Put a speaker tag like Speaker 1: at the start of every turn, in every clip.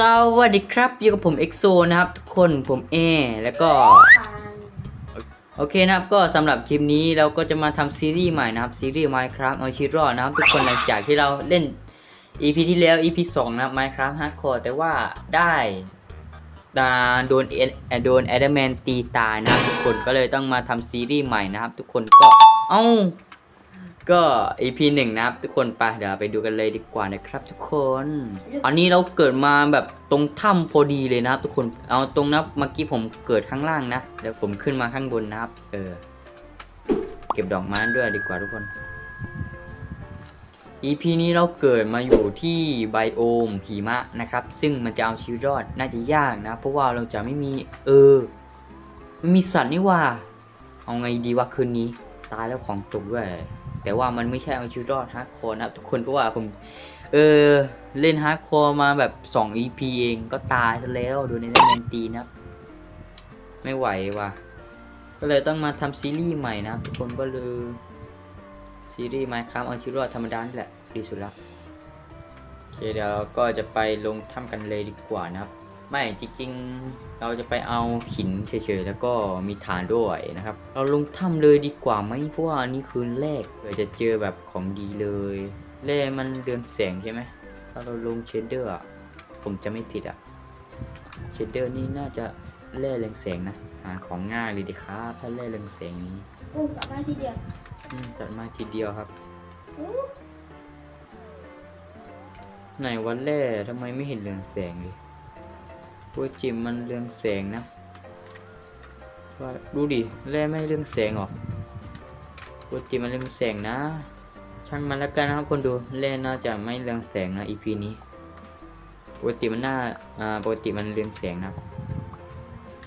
Speaker 1: สวัสดีครับอยู่กับผมเอ็กโซนะครับ ทุกคนผมเอแล้วก็โอเคนะครับก็สำหรับคลิปนี้เราก็จะมาทำซีรีส์ใหม่นะครับซีรีส์ Minecraft เอาชีวิตรอดนะครับ ทุกคนหลังจากที่เราเล่น EP ที่แล้ว EP 2 นะครับ Minecraft Hardcore แต่ว่าได้ดาโดนเอโดนแอดแมนตีตายนะครับทุกคนก็เลยต้องมาทำซีรีส์ใหม่นะครับ ทุกคนก็เอ้า ก็ EP หนึ่งนะครับ ทุกคนไปเดี๋ยวเราไปดูกันเลยดีกว่านะครับ ทุกคน อันนี้เราเกิดมาแบบตรงถ้ำพอดีเลยนะครับ ทุกคนเอาตรงนะเมื่อกี้ผมเกิดข้างล่างนะเดี๋ยวผมขึ้นมาข้างบนนะครับ เออ เก็บดอกไม้ด้วยดีกว่าทุกคน EP นี้เราเกิดมาอยู่ที่ไบโอมหิมะนะครับ ซึ่งมันจะเอาชีวิตรอดน่าจะยากนะ เพราะว่าเราจะไม่มี เออไม่มีสัตว์นี่หว่า เอาไงดีวะคืนนี้ ตายแล้วของตกด้วย แต่ว่ามันไม่ใช่เอาชีวิตรอดฮาร์ดคอร์นะครับทุกคนเพราะว่าผมเออเล่นฮาร์ดคอร์มาแบบ2 EP เองก็ตายซะแล้วดนในแมนตีนะครับ ไม่ไหวว่ะก็เลยต้องมาทำซีรีส์ใหม่นะทุกคนก็เลยซีรีส์ Minecraft เอาชีวิตรอดธรรมดานี่แหละดีสุดละโอเคเดี๋ยวก็จะไปลงถ้ำกันเลยดีกว่านะครับ ไม่จริงๆ เราจะไปเอาหินเฉยๆ แล้วก็มีฐานด้วยนะครับ เราลงถ้ำเลยดีกว่าไหมเพราะว่าอันนี้คืนแรกเราจะเจอแบบของดีเลยแร่มันเรืองแสงใช่ไหมถ้าเราลงเชดเดอร์อะผมจะไม่ผิดอะเชดเดอร์นี่น่าจะแร่เรืองแสงนะหาของง่ายเลยดีครับถ้าแร่เรืองแสงนี้
Speaker 2: อู้กลับมาทีเดียว
Speaker 1: อืมตัดมาทีเดียวครับ
Speaker 2: อู้
Speaker 1: ไหนวันแร่ทำไมไม่เห็นเรืองแสงเลย ตัวจิมมันเรืองแสงนะว่าดูดิแร่ไม่เรื่องแสงหรอตัวจิมมันเรืองแสงนะ ช่างมันแล้วกันนะครับคนดูแร่น่าจะไม่เรืองแสงนะ EP นี้ปกติมันน่าอ่าปกติมันเรืองแสงนะ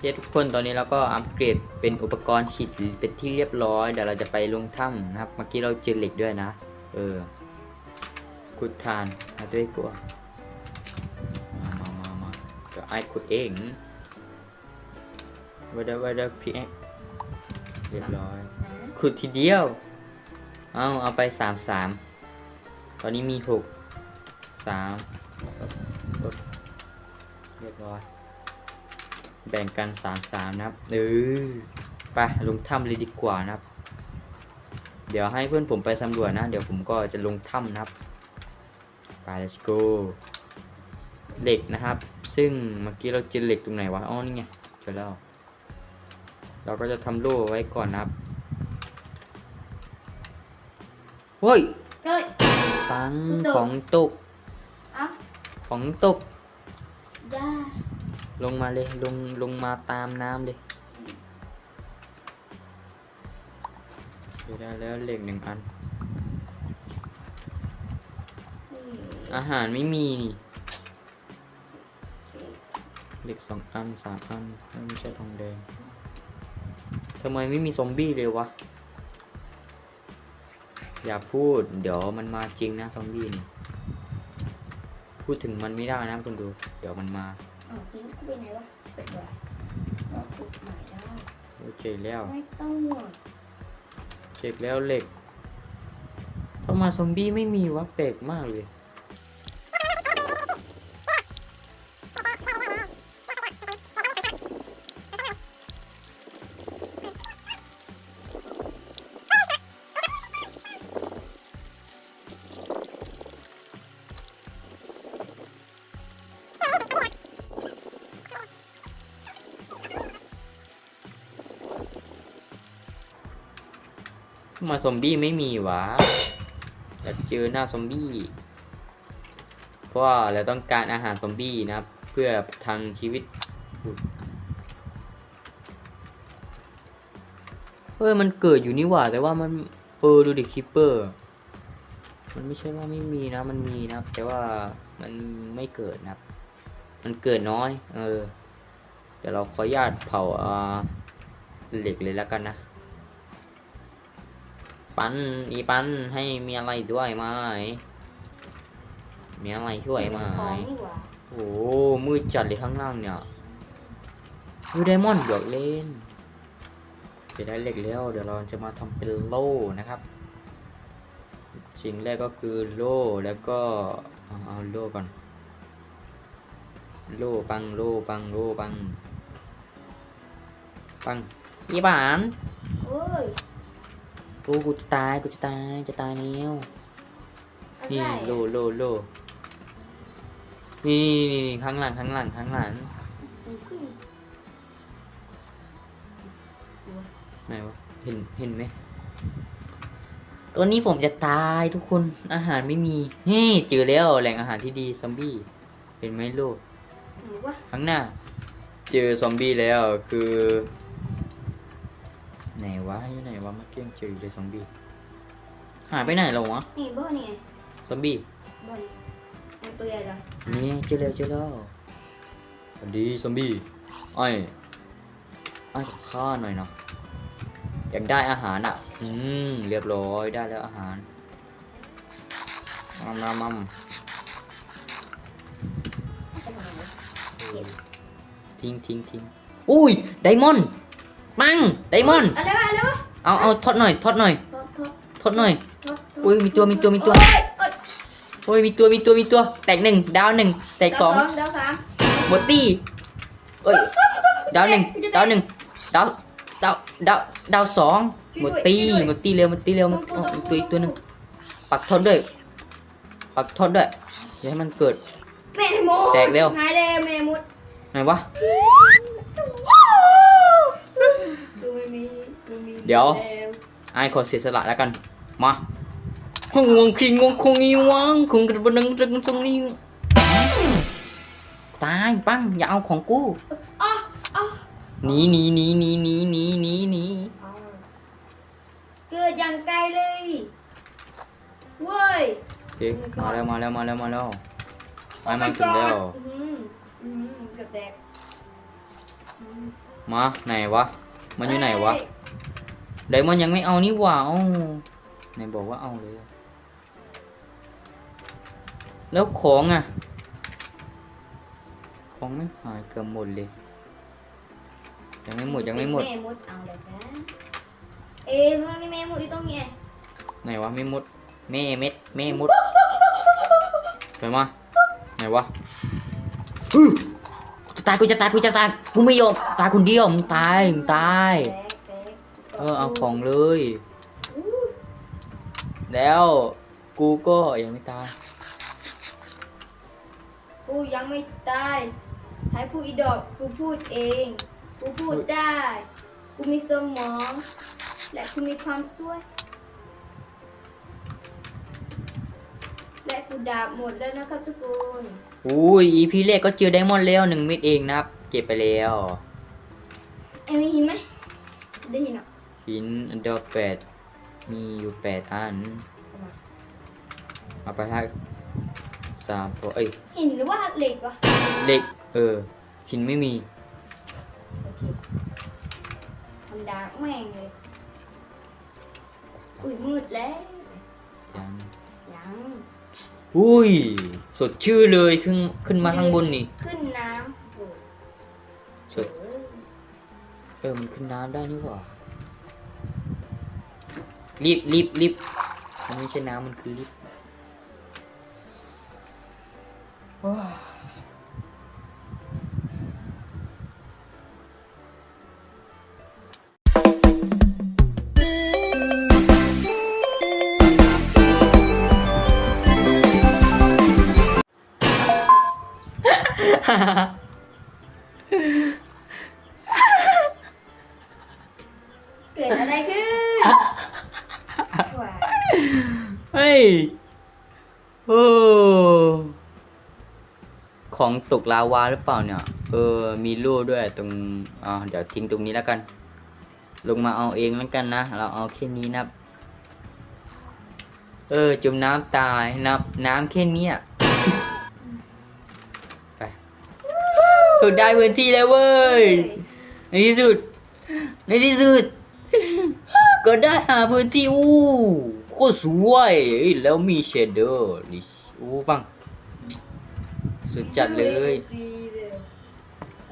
Speaker 1: เย้ทุกคนตอนนี้เราก็อัปเกรดเป็นอุปกรณ์หิดเป็นที่เรียบร้อยเดี๋ยวเราจะไปลงถ้ำนะครับเมื่อกี้เราเจอเหล็กด้วยนะ เออขุดทานมาด้วยกูอะมามามามา เดี๋ยวไอ้ขุดเองไว้ได้ไว้ได้พี่เอ๊ะเรียบร้อย
Speaker 2: หา
Speaker 1: ขุดทีเดียว เอาเอาไปสามสาม ตอนนี้มีหกสามเรียบร้อย แบ่งกันสามสามนะครับเออไปลงถ้ำเลยดีกว่านะครับ เดี๋ยวให้เพื่อนผมไปสำรวจนะ เดี๋ยวผมก็จะลงถ้ำนะครับ ไป let's go เหล็กนะครับ ซึ่งเมื่อกี้เราเจอเหล็กตรงไหนวะอ๋อนี่ไงเจอแล้ว เราก็จะทำโล่ไว้ก่อนนะครับเฮ้ย
Speaker 2: เฮ้ย
Speaker 1: ปัง
Speaker 2: ตก
Speaker 1: ของตก
Speaker 2: เอ้า
Speaker 1: ของตก
Speaker 2: ย่า
Speaker 1: ลงมาเลยลงลงมาตามน้ำเลยเดี๋ยวได้แล้วเหล็กหนึ่งอัน
Speaker 2: นี่
Speaker 1: อาหารไม่มีนี่
Speaker 2: โอเค
Speaker 1: เหล็กสองอันสามอันไม่ใช่ทองแดงทำไมไม่มีซอมบี้เลยวะ อย่าพูดเดี๋ยวมันมาจริงนะซอมบี้นี่พูดถึงมันไม่ได้นะคุณดู เดี๋ยวมันมา
Speaker 2: เอ้าวทิ้งกูไปไหนวะเป็นไรเราขุดใหม่ได้
Speaker 1: โอเคแล้ว
Speaker 2: ไม่ต้องห่วง
Speaker 1: เช็คแล้วเหล็กทำไมซอมบี้ไม่มีวะแปลกมากเลย ทำไมซอมบี้ไม่มีวะอยากเจอหน้าซอมบี้ เพราะว่าเราต้องการอาหารซอมบี้นะครับ เพื่อทางชีวิตเฮ้ยมันเกิดอยู่นี่หว่า แต่ว่ามันเออดูดิคิปเปอร์ มันไม่ใช่ว่าไม่มีนะ มันมีนะครับแต่ว่ามันไม่เกิดนะครับมันเกิดน้อย เออ เดี๋ยวเราขออนุญาตเผาเหล็กเลยแล้วกันนะ ปันอีปันให้มีอะไรด้วยไหมมีอะไรช่วยไหม
Speaker 2: ของนี่หว่า
Speaker 1: โอ้มืดจัดเลยข้างล่างเนี่ยยูไดมอนด์หยอกเล่นจะได้เหล็กแล้ว เดี๋ยวเราจะมาทำเป็นโล่นะครับสิ่งแรกก็คือโล่แล้วก็เอาโล่ก่อน โล่ปังโล่ปังโล่ปังปังอีบาน กูกูจะตายกูจะตายจะตายแล้ว
Speaker 2: อะไร
Speaker 1: นี่โลโลโลนี่นี่นี่ข้างหลังข้างหลังข้างหลัง
Speaker 2: มันขึ้น
Speaker 1: ไหนวะเห็นเห็นไหมตัวนี้ผมจะตายทุกคนอาหารไม่มีนี่เจอแล้วแหล่งอาหารที่ดีซอมบี้เห็นไหมโล
Speaker 2: หรือว่า
Speaker 1: ข้างหน้า เจอซอมบี้แล้วคือไหนวะ อยู่ไหนวะเมื่อกี้ยังเจออยู่เลยซอมบี้หายไปไหนแล้ววะ
Speaker 2: นี่บ่นี่ไง
Speaker 1: ซอมบี้
Speaker 2: บ่นี่ไอ้เปื่อยเหรอ
Speaker 1: นี่เจอแล้วเจอแล้วสวัสดีซอมบี้ไอ้อยไอ้อยขอข้าหน่อยเนาะอยากได้อาหารอะ อืมเรียบร้อยได้แล้วอาหารมัมมัมมัม
Speaker 2: ไปทำไมวะเก็บ
Speaker 1: ทิ้งทิ้งทิ้งอุ้ยไดมอนด์ มังไดมอนด์
Speaker 2: อะไรวะอะไรวะ
Speaker 1: เอาเอาทอดหน่อยทอดหน่อย
Speaker 2: ทดทด
Speaker 1: ทอดหน่อย
Speaker 2: ทดทด
Speaker 1: อุ้ยมีตัวมีตัวมีตัว
Speaker 2: โอ้ยโอ้ย
Speaker 1: โอ้ยมีตัวมีตัวมีตัว แตกหนึ่งดาวหนึ่งแตกสอง
Speaker 2: ดาวสาม
Speaker 1: หมดตี้เอ้ยดาวหนึ่งดาวหนึ่งดาวดาวดาวดาวสองหมดตี้หมดตี้เร็วหมดตี้เร็วหมดอ๋ออีกตัวอีกตัวหนึ่งปักทอดด้วยปักทอดด้วยอย่าให้มันเกิด
Speaker 2: แม่หมด
Speaker 1: แตกเร็ว
Speaker 2: หายเลยแม่หมด
Speaker 1: ไหนวะ
Speaker 2: ดูไม่มีดูมี
Speaker 1: เดี๋ยว
Speaker 2: แล้
Speaker 1: ไอ้ขอเสียสละแล้วกัน มาหงวงคิงงงคงอีวังคงกระบังรึงทรงนี้ตายปังอย่าเอาของกู
Speaker 2: อ๋ออ๋อ
Speaker 1: หนีหนีหนีหนีหนีหนีหนีหนี
Speaker 2: เกิดอย่างไกลเลยเว้ย
Speaker 1: โอเคมาแล้วมาแล้วมาแล้วมาแล้วไอ้
Speaker 2: Oh
Speaker 1: มา
Speaker 2: my
Speaker 1: ถึงแล้ว
Speaker 2: God อื้อหืออื้อหือเกือบแตกอื้อหือ
Speaker 1: มาไหนวะ มันอยู่ไหนวะ
Speaker 2: เอ้ย
Speaker 1: ไดมอนด์ยังไม่เอานี่หว่าเอ้าไหนบอกว่าเอาเลยอะแล้วของอะ ของไม่หายเกือบหมดเลย ยังไม่หมดยังไม่หมด
Speaker 2: แม่มดเอาเลยนะเอ๊ะเรื่องนี้แม่มดอยู่ตรงนี้ไง
Speaker 1: ไหนวะไม่มดแม่เม็ดแม่มดไปมาไหนวะอื้อกู จะตายกูจะตายกูจะตายกูไม่ยอมตายคนเดียวมึงตายมึงตาย เออเอาของเลย แล้วกูก็ยังไม่ตาย
Speaker 2: กูยังไม่ตายใช้พูดอีดอกกูพูดเอง กูพูดได้ กูมีสมอง และกูมีความสวย และกูดาบหมดแล้วนะครับทุกคน
Speaker 1: อุ้ย EP แรกก็เจอไดมอนด์แล้วหนึ่งเม็ดเองนะครับ เก็บไปแล้ว
Speaker 2: ไอ้ไม่เหินไหมได้ยินอะ
Speaker 1: หินอันเดอร์แปดมีอยู่แปดอันเอาไปทักสามพอเอ้ย
Speaker 2: หินหรือว่าเหล็กวะ
Speaker 1: เหล็ก เออ หินไม่มี
Speaker 2: โอเคทำดาบแม่งเลย อุ้ยมืดแล้ว
Speaker 1: ยัง
Speaker 2: ยัง
Speaker 1: อุ้ย สดชื่อเลยขึ้นขึ้นมาข้างบนนี่
Speaker 2: ขึ้นน้ำโอ้
Speaker 1: สด
Speaker 2: โห
Speaker 1: เออมันขึ้นน้ำได้นี่หว่ารีบรีบรีบมันไม่ใช่น้ำมันคือรีบว้า
Speaker 2: เกิดอะไรขึ้น
Speaker 1: เฮ้ย โอ้ ของตกลาวาหรือเปล่าเนี่ย เออ มีรูด้วยตรง อ่า เดี๋ยวทิ้งตรงนี้แล้วกัน ลงมาเอาเองแล้วกันนะ เราเอาแค่นี้นะ เออ จมน้ำตาย น้ำน้ำแค่นี้ยไป ถูกได้พื้นที่แล้วเว้ย ในที่สุด ในที่สุด ก็ได้หาพื้นที่อู้โคตรสวยเอ้ยแล้วมีเชดเดอร์นี่อู้ปัง สุดจัดเลย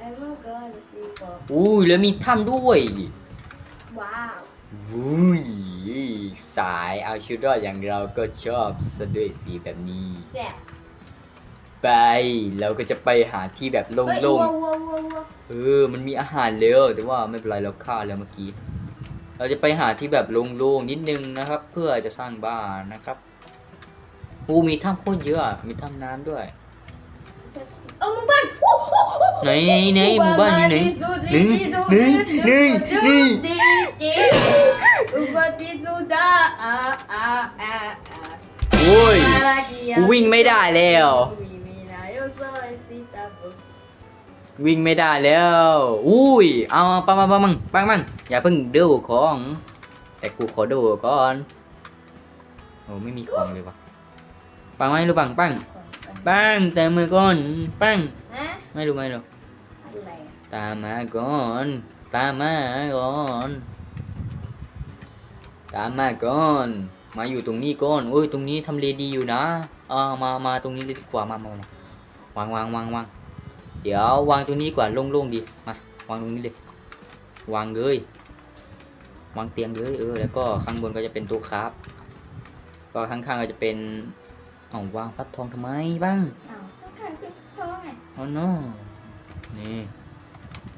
Speaker 2: I'm gonna see for
Speaker 1: อู้ยแล้วมีถ้ำด้วย
Speaker 2: ว้าว
Speaker 1: อุ้ยสายเอาชีวิตรอดอย่างเราก็ชอบซะด้วยสีแบบนี้
Speaker 2: แซ่บ
Speaker 1: ไปไปเราก็จะไปหาที่แบบ
Speaker 2: เฮ้ย
Speaker 1: โล่ง
Speaker 2: วัววัววัววัว
Speaker 1: ๆเออ มันมีอาหารแล้วแต่ว่าไม่เป็นไรเราฆ่าแล้วเมื่อกี้ เราจะไปหาที่แบบโล่งๆนิดนึงนะครับ เพื่อจะสร้างบ้านนะครับอูมีถ้ำโคตรเยอะมีถ้ำน้ำด้วย
Speaker 2: เออหมู่บ้านวู้วู้วู้
Speaker 1: ไหนไหนไหนหมู่บ้านอยู่ไหนนี่นี่นี่นี่
Speaker 2: อุบัติสุดาอ่าอ่าอ่าอ่า
Speaker 1: โอ้ย
Speaker 2: อารากิยา
Speaker 1: กูวิ่งไม่ได้แล้ว
Speaker 2: มี
Speaker 1: วิ่งไม่ได้แล้ว อุ้ย เอาปังปังปังปังปังปังอย่าเพิ่งดูของ แต่กูขอดูก่อน โอ้ไม่มีของเลยวะปังไหมรู้ปังปังปังแต่มือก่อนปัง
Speaker 2: ฮะ
Speaker 1: ไม่รู้ไม่รู้
Speaker 2: อะไรอะ
Speaker 1: ตามมาก่อน ตามมาก่อน ตามมาก่อน มาอยู่ตรงนี้ก่อนโอ้ยตรงนี้ทำเลดีอยู่นะอ่ามามาตรงนี้เลยดีกว่ามามามาวางวางวางวาง เดี๋ยววางตรงนี้ดีกว่าโล่งๆดีมาวางตรงนี้เลยวางเลยวางเตียงเลยเออแล้วก็ข้างบนก็จะเป็นตู้ครับ ก็ข้างๆก็จะเป็นอ๋อวางฟักทองทำไมบ้าง
Speaker 2: อ้าวข้างๆคือท้องไง
Speaker 1: อ๋อ no นี่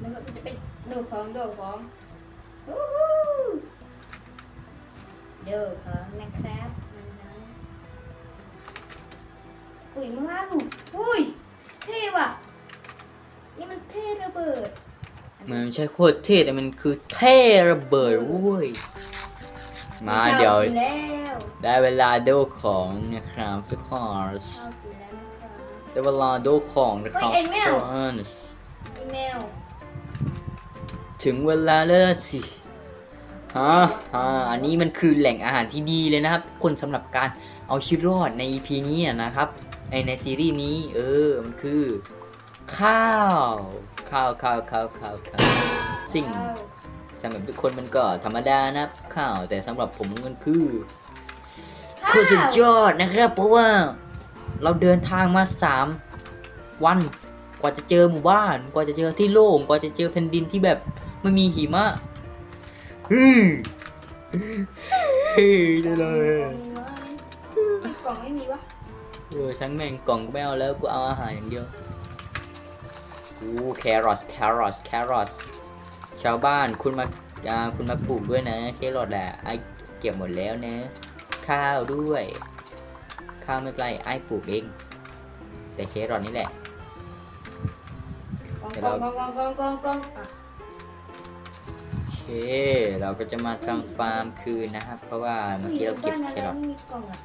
Speaker 2: แล้วก็จะเป็นดูของดูของวู้ฮู้ดูของนะครับมันนะอุ้ยมาว่ากูอุ้ยเท่ว่ะนี่มันเท่ ระเบิด
Speaker 1: มันไม่ใช่โคตรเท่แต่มันคือเท่ระเบิดเว้ยมาเดี๋ยว
Speaker 2: ข้กินแล้ว
Speaker 1: ได้เวลาดูของนะครับทุกคน
Speaker 2: ข้าวกินแล้วนะครับ
Speaker 1: ได้เวลาดูของนะครับ
Speaker 2: เฮ้ยไอ้แมว
Speaker 1: ทุกคน
Speaker 2: อีเมล
Speaker 1: ถึงเวลาแล้วสิฮะฮะอันนี้มันคือแหล่งอาหารที่ดีเลยนะครับทุกคนสำหรับการเอาชีวิตรอดใน EP นี้อะนะครับในในซีรีส์นี้ เออ มันคือ ข้าว ข้าวข้าวข้าวข้าวข้าวสิ่ง
Speaker 2: ข้าว
Speaker 1: สำหรับทุกคนมันก็ธรรมดานะข้าวแต่สำหรับผมมันคือโค
Speaker 2: ข้าว
Speaker 1: ตรสุดยอดนะครับ เพราะว่าเราเดินทางมาสามวันกว่าจะเจอหมู่บ้าน กว่าจะเจอที่โล่งกว่าจะเจอแผ่นดินที่แบบไม่มีหิมะฮึมฮึได้เลย
Speaker 2: กล่องไม่มีวะ
Speaker 1: เออช่างแม่งกล่องก็ไม่เอาแล้วกูเอาอาหารอย่างเดียว อู้แครอทแครอทแครอทชาวบ้านคุณมาอ่าคุณมาปลูกด้วยนะแครอทแหละไอเก็บหมดแล้วนะ ข้าวด้วย ข้าวไม่เป็นไรไอปลูกเอง แต่แครอทนี่แหละ
Speaker 2: กล่อง
Speaker 1: เดี๋ยว
Speaker 2: กล่
Speaker 1: เรา
Speaker 2: องกล่องกล่องกล่องกล่องอะ
Speaker 1: โอเค เราก็จะมาทำฟาร์มคืนนะครับ เพราะว่าเมื่อกี้เราเก็บ
Speaker 2: บ้าน
Speaker 1: แค
Speaker 2: อะไร
Speaker 1: รอท
Speaker 2: ไม่มีกล่องอะ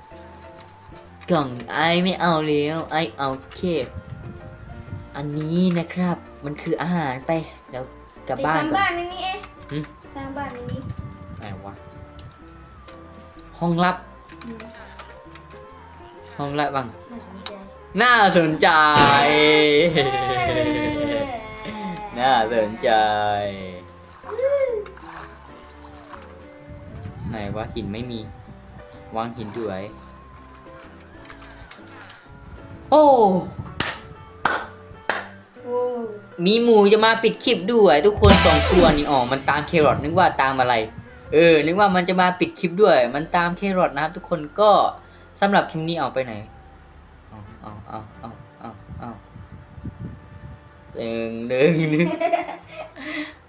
Speaker 1: กล่องไอไม่เอาแล้วไอเอาเคก อันนี้นะครับ มันคืออาหารไปเดี๋ยวกลับบ้าน
Speaker 2: ไป
Speaker 1: ก่อน
Speaker 2: ทำบ้านในนี้เอง
Speaker 1: หึ
Speaker 2: สร้างบ้านในนี้
Speaker 1: ไหนวะห้องลับ
Speaker 2: อืม
Speaker 1: ห้องลับบ้าง
Speaker 2: น่าสนใจ
Speaker 1: น่าสนใจ น่าสนใจ ไหนวะหินไม่มี วางหินด้วย โอ้
Speaker 2: โอ้
Speaker 1: มีหมูจะมาปิดคลิปด้วยทุกคนสองตัวนี่อ๋อมันตามแครอทนึกว่าตามอะไร เออ นึกว่ามันจะมาปิดคลิปด้วย มันตามแครอทนะครับ ทุกคนก็สำหรับคลิปนี้เอาไปไหนเอาเอาเอาเอาเอาเอาหนึ่งหนึ่งหนึ่ง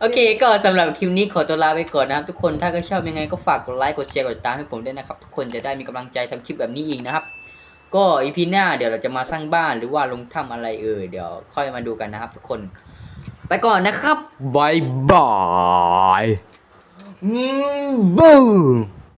Speaker 1: โอเค ก็สำหรับคลิปนี้ขอตัวลาไปก่อนนะครับ ทุกคนถ้าก็ชอบยังไงก็ฝากกดไลค์กดแชร์กดติดตามให้ผมด้วยนะครับ ทุกคนจะได้มีกำลังใจทำคลิปแบบนี้อีกนะครับ ก็อีพีหน้าเดี๋ยวเราจะมาสร้างบ้านหรือว่าลงถ้ำอะไรเออเดี๋ยวค่อยมาดูกันนะครับทุกคน ไปก่อนนะครับบายบายบูม